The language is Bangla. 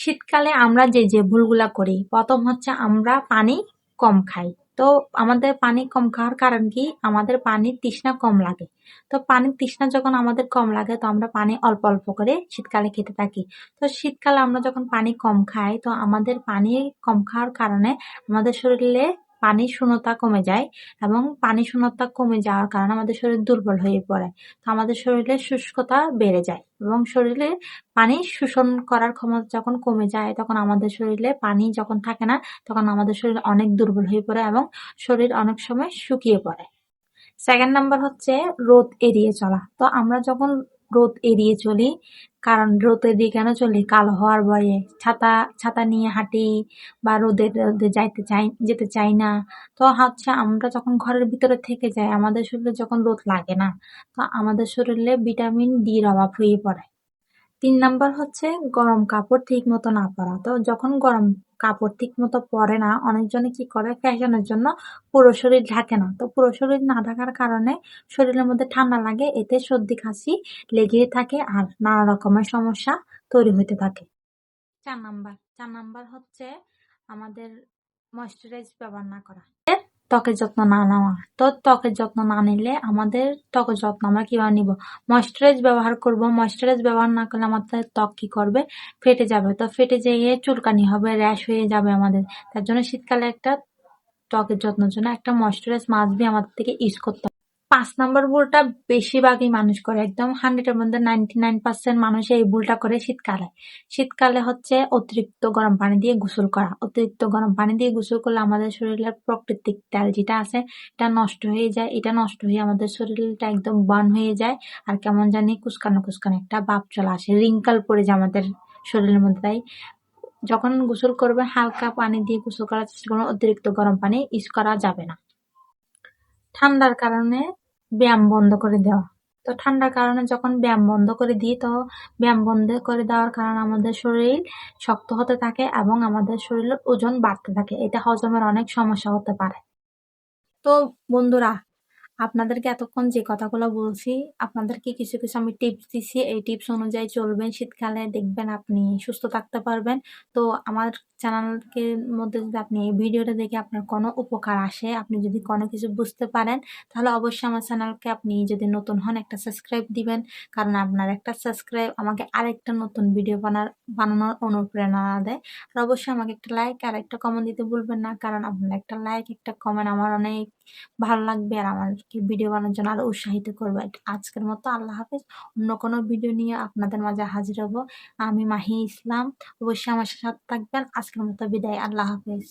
শীতকালে আমরা যে যে ভুলগুলা করি, প্রথম হচ্ছে আমরা পানি কম খাই। তো আমাদের পানি কম খাওয়ার কারণ কি? আমাদের পানির তৃষ্ণা কম লাগে। তো পানির তৃষ্ণা যখন আমাদের কম লাগে, তো আমরা পানি অল্প অল্প করে শীতকালে খেতে থাকি। তো শীতকালে আমরা যখন পানি কম খাই, তো আমাদের পানি কম খাওয়ার কারণে আমাদের শরীরে পানির শূন্যতা কমে যায় এবং পানি শূন্যতা কমে যাওয়ার কারণে আমাদের শরীর দুর্বল হয়ে পড়ে। তো আমাদের শরীরে শুষ্কতা বেড়ে যায় এবং শরীরে পানি শোষণ করার ক্ষমতা যখন কমে যায়, তখন আমাদের শরীরে পানি যখন থাকে না, তখন আমাদের শরীর অনেক দুর্বল হয়ে পড়ে এবং শরীর অনেক সময় শুকিয়ে পড়ে। সেকেন্ড নাম্বার হচ্ছে রোদ এড়িয়ে চলা। তো আমরা যখন রোদ এড়িয়ে চলি। কারণ রোদ এড়িয়ে কেন চলি? কালো হওয়ার ভয়ে। ছাতা ছাতা নিয়ে হাঁটি বা রোদে রোদে যাইতে চাই, যেতে চাই না। তো হচ্ছে আমরা যখন ঘরের ভিতরে থেকে যাই, আমাদের শরীরে যখন রোদ লাগে না, তো আমাদের শরীরে ভিটামিন ডির অভাব হয়ে পড়ে। তিন নাম্বার হচ্ছে গরম কাপড় ঠিক মতো না পরা। তো যখন গরম কাপড় ঠিক মতো পরে না, অনেকজনে কি করে? ফ্যাশনের জন্য পুরো শরীর ঢাকে না। তো পুরো শরীর না ঢাকার কারণে শরীরের মধ্যে ঠান্ডা লাগে, এতে সর্দি খাসি লেগে থাকে আর নানা রকমের সমস্যা তৈরি হতে থাকে। চার নাম্বার। চার নাম্বার হচ্ছে আমাদের ময়শ্চারাইজ ব্যবহার না করা। ত্বকের যত্ন না নেওয়া। তো ত্বকের যত্ন না নিলে আমাদের ত্বকের যত্ন আমরা কীভাবে নিব? ময়শ্চারাইজ ব্যবহার করব। ময়শ্চারাইজ ব্যবহার না করলে আমাদের ত্বক কি করবে? ফেটে যাবে। তো ফেটে যেয়ে চুলকানি হবে র্যাশ হয়ে যাবে আমাদের। তার জন্য শীতকালে একটা ত্বকের যত্নের জন্য একটা ময়শ্চারাইজ মাস্ট বি আমাদের থেকে ইউজ করতে পাঁচ নম্বর ভুলটা বেশিরভাগই মানুষ করে। একদম হান্ড্রেডের মধ্যে নাইনটি নাইন পার্সেন্ট মানুষ এই ভুলটা করে শীতকালে। শীতকালে হচ্ছে অতিরিক্ত গরম পানি দিয়ে গোসল করা। অতিরিক্ত গরম পানি দিয়ে গোসল করলে আমাদের শরীরের প্রাকৃতিক তেল যেটা আছে, এটা নষ্ট হয়ে যায়। এটা নষ্ট হয়ে আমাদের শরীরটা একদম বার্ন হয়ে যায়। আর কেমন জানি কুসকানো কুসকানো একটা ভাব চলে আসে। রিঙ্কাল পড়ে যায় আমাদের শরীরের মধ্যে। তাই যখন গোসল করবে, হালকা পানি দিয়ে গোসল করার চেষ্টা করবেন অতিরিক্ত গরম পানি ইউজ করা যাবে না। ঠান্ডার কারণে ব্যায়াম বন্ধ করে দেওয়া। তো ঠান্ডার কারণে যখন ব্যায়াম বন্ধ করে দিই, তো ব্যায়াম বন্ধ করে দেওয়ার কারণে আমাদের শরীর শক্ত হতে থাকে এবং আমাদের শরীরের ওজন বাড়তে থাকে। এটা হজমের অনেক সমস্যা হতে পারে। তো বন্ধুরা আপনাদেরকে এতক্ষণ যে কথাগুলো বলছি, আপনাদেরকে কিছু কিছু আমি টিপস দিচ্ছি এই টিপস অনুযায়ী চলবেন, শীতকালে দেখবেন আপনি সুস্থ থাকতে পারবেন। তো আমার চ্যানেলকে মধ্যে যদি আপনি এই ভিডিওটা দেখে আপনার কোনো উপকার আসে, আপনি যদি কোনো কিছু বুঝতে পারেন, তাহলে অবশ্যই আমার চ্যানেলকে আপনি যদি নতুন হন, একটা সাবস্ক্রাইব দিবেন। কারণ আপনার একটা সাবস্ক্রাইব আমাকে আরেকটা নতুন ভিডিও বানার, বানানোর অনুপ্রেরণা দেয়। আর অবশ্যই আমাকে একটা লাইক আর একটা কমেন্ট দিতে ভুলবেন না, কারণ আপনার একটা লাইক একটা কমেন্ট আমার অনেক ভালো লাগবে আর আমাকে ভিডিও বানানোর জন্য আরও উৎসাহিত করবে। আজকের মতো আল্লাহ হাফেজ। অন্য কোনো ভিডিও নিয়ে আপনাদের মাঝে হাজির হব। আমি মাহি ইসলাম। অবশ্যই আমার সাথে থাকবেন। আজকের মতো বিদায়। আল্লাহ হাফেজ।